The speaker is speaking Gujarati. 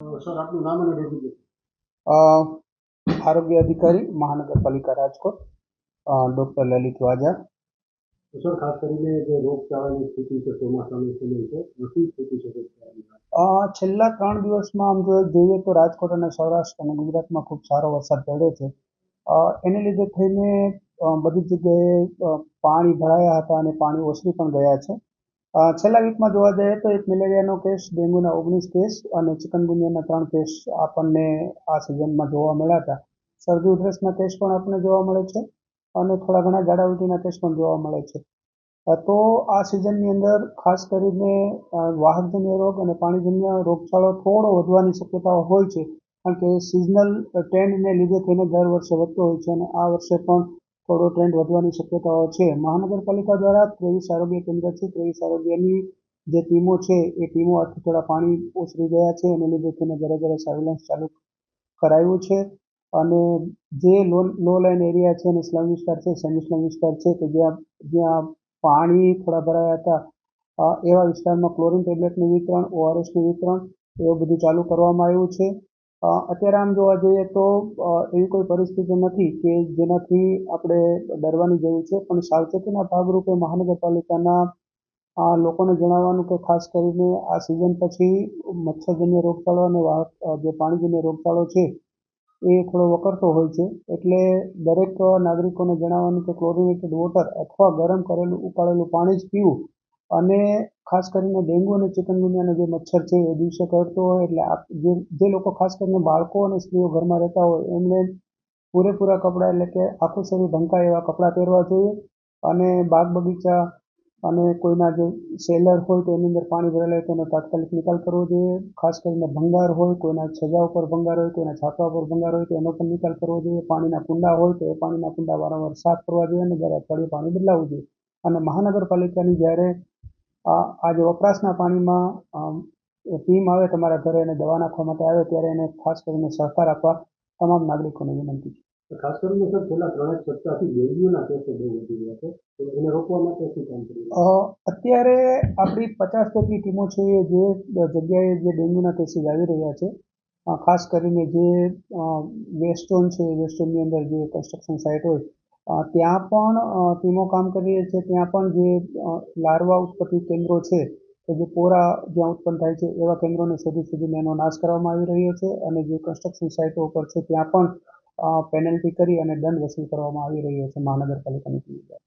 સર આપનું નામ અને ડેઝિગ્નેશન આરોગ્ય અધિકારી મહાનગરપાલિકા રાજકોટ. ડોક્ટર લલિત વાજા. સર ખાસ કરીને જે રોગચાળાની સ્થિતિ છે ચોમાસાની સમય છે શું સ્થિતિ છે છેલ્લા ત્રણ દિવસમાં આમ જો જોઈએ તો રાજકોટ અને સૌરાષ્ટ્ર અને ગુજરાતમાં ખૂબ સારો વરસાદ પડ્યો છે. એને લીધે થઈને બધી જગ્યાએ પાણી ભરાયા હતા અને પાણી ઓસરી પણ ગયા છે. છેલ્લા વીકમાં જોવા જઈએ તો એક મેલેરિયાનો કેસ, ડેન્ગ્યુના ઓગણીસ કેસ અને ચિકનગુનિયાના ત્રણ કેસ આપણને આ સિઝનમાં જોવા મળ્યા હતા. શરદી ઉધરસના કેસ પણ આપણને જોવા મળે છે અને થોડા ઘણા ઝાડા કેસ પણ જોવા મળે છે. તો આ સિઝનની અંદર ખાસ કરીને વાહકજન્ય રોગ અને પાણીજન્ય રોગચાળો થોડો વધવાની શક્યતાઓ હોય છે. કારણ કે સિઝનલ ટ્રેન્ડને લીધે થઈને દર વર્ષે વધતો હોય છે અને આ વર્ષે પણ થોડો ટ્રેન્ડ વધવાની શક્યતાઓ છે. મહાનગરપાલિકા દ્વારા ત્રેવીસ આરોગ્ય કેન્દ્ર છે. ત્રેવીસ આરોગ્યની જે ટીમો છે, એ ટીમો આથી થોડા પાણી ઓસરી ગયા છે. એને લીધે તેને ઘરે ઘરે સર્વેલન્સ ચાલુ કરાયું છે. અને જે લો લો લાઇન એરિયા છે અને સ્લમ વિસ્તાર છે સેમી સ્લમ વિસ્તાર છે કે જ્યાં જ્યાં પાણી થોડા ભરાયા હતા એવા વિસ્તારમાં ક્લોરિન ટેબ્લેટનું વિતરણ ઓઆરએસનું વિતરણ, એવું બધું ચાલુ કરવામાં આવ્યું છે. અત્યારે આમ જોવા જઈએ તો એવી કોઈ પરિસ્થિતિ નથી કે જેનાથી આપણે ડરવાની જરૂર છે. પણ સાવચેતીના ભાગરૂપે મહાનગરપાલિકાના આ લોકોને જણાવવાનું કે ખાસ કરીને આ સિઝન પછી મચ્છરજન્ય રોગચાળો અને જે પાણીજન્ય રોગચાળો છે, એ થોડો વકરતો હોય છે. એટલે દરેક નાગરિકોને જણાવવાનું કે ક્લોરિનેટેડ વોટર અથવા ગરમ કરેલું, ઉકાળેલું પાણી જ પીવું અને ખાસ કરીને ડેન્ગ્યુ અને ચિકનગુનિયાનો જે મચ્છર છે, એ દિવસે કરતો હોય એટલે જે જે લોકો ખાસ કરીને બાળકો અને સ્ત્રીઓ ઘરમાં રહેતા હોય, એમને પૂરેપૂરા કપડાં એટલે કે આખું શરીર ઢંકાય એવા કપડાં પહેરવા જોઈએ અને બાગ બગીચા અને કોઈના જે સેલર હોય તો એની અંદર પાણી ભરેલા હોય તો એનો તાત્કાલિક નિકાલ કરવો જોઈએ. ખાસ કરીને ભંગાર હોય, કોઈના છજા ઉપર ભંગાર હોય, કોઈના છાપરા ઉપર ભંગાર હોય તો એનો પણ નિકાલ કરવો જોઈએ. પાણીના કુંડા હોય તો એ પાણીના કુંડા વારંવાર સાફ કરવા જોઈએ અને જ્યારે અઠવાડિયે પાણી બદલાવવું જોઈએ. અને મહાનગરપાલિકાની જ્યારે આ આ જે વપરાશના પાણીમાં ટીમ આવે તમારા ઘરે અને દવા નાખવા માટે આવે ત્યારે એને ખાસ કરીને સહકાર આપવા તમામ નાગરિકોને વિનંતી છે. ખાસ કરીને સર છેલ્લા ત્રણેક સપ્તાહથી ડેન્ગ્યુના કેસો બહુ વધી રહ્યા છે. તો એને રોકવા માટે શું કામ કર્યું અત્યારે આપણી પચાસ જેટલી ટીમો છે જે જગ્યાએ જે ડેન્ગ્યુના કેસીસ આવી રહ્યા છે ખાસ કરીને જે વેસ્ટોન છે વેસ્ટોનની અંદર જે કન્સ્ટ્રક્શન સાઇટ હોય ત્યાં પણ ટીમો કામ કરી રહી છે ત્યાં પણ જે લાર્વા ઉત્પત્તિ કેન્દ્રો છે, કે જે પોરા જ્યાં ઉત્પન્ન થાય છે, એવા કેન્દ્રોને શોધી શોધીને એનો નાશ કરવામાં આવી રહ્યો છે અને જે કન્સ્ટ્રક્શન સાઇટો ઉપર છે, ત્યાં પણ પેનલ્ટી કરી અને દંડ વસૂલ કરવામાં આવી રહ્યો છે મહાનગરપાલિકાની ટીમ દ્વારા.